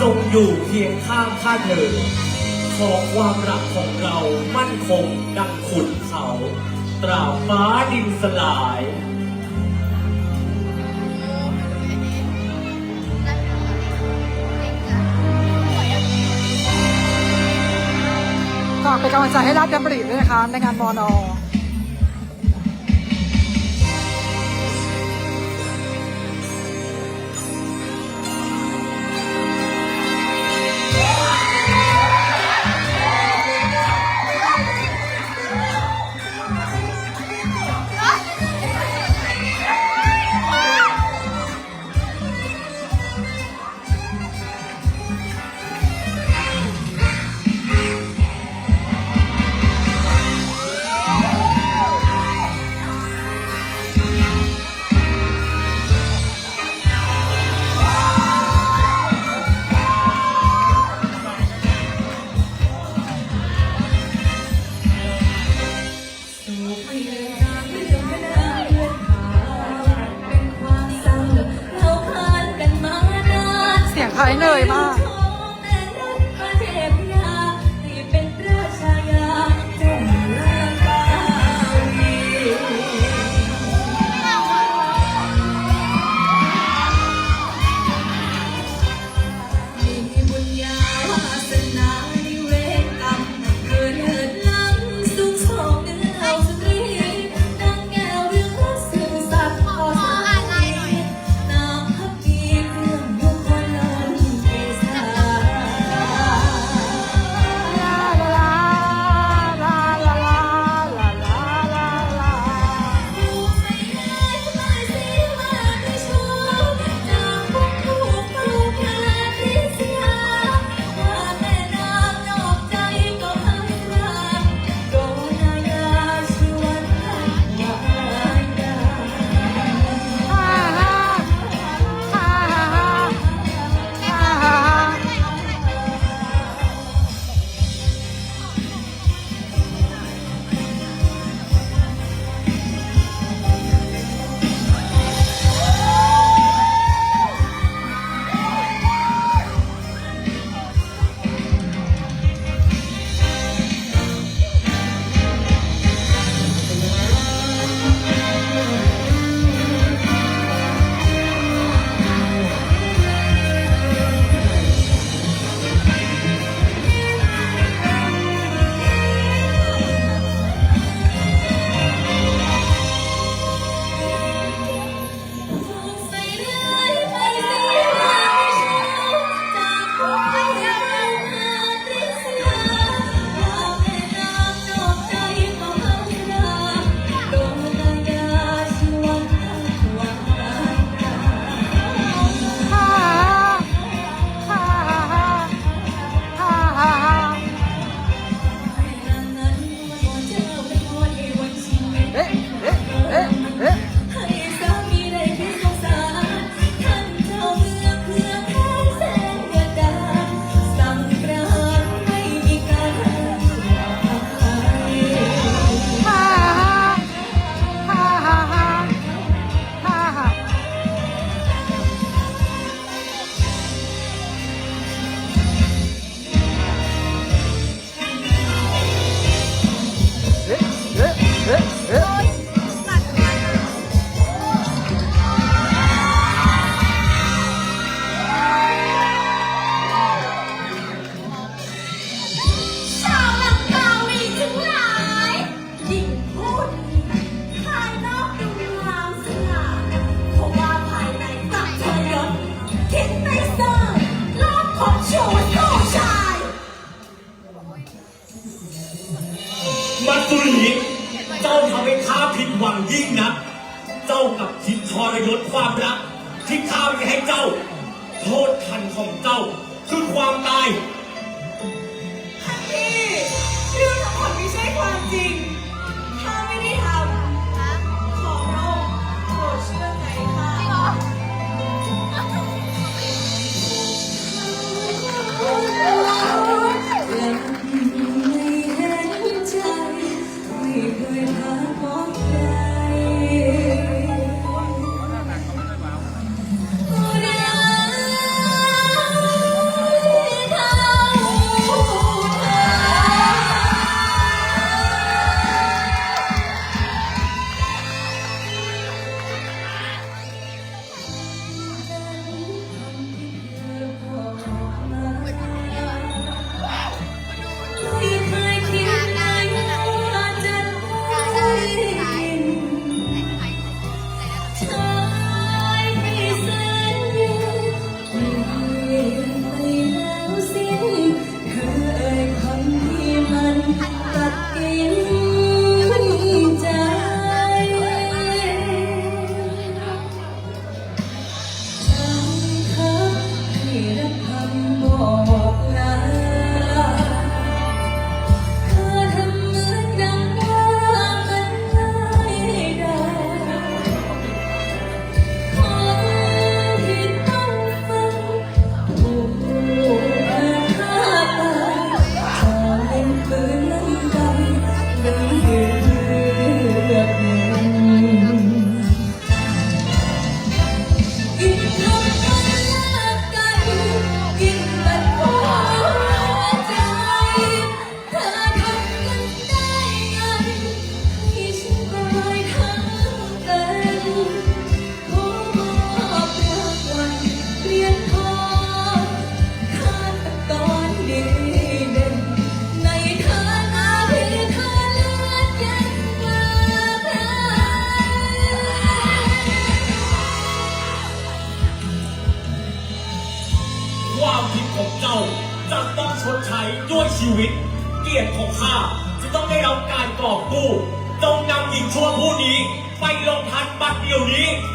จงอยู่เคียงข้างข้าเธอ ขอความรักของเรามั่นคงดังขุนเขา ตราฟ้าดินสลายฝากเป็นกำลังใจให้ราชดำริด้วยนะคะในงานมอนอ 太累吗？ กับทิศทรยศความรัก ที่ข้ามีให้เจ้า โทษทันของเจ้า คือความตาย ทัน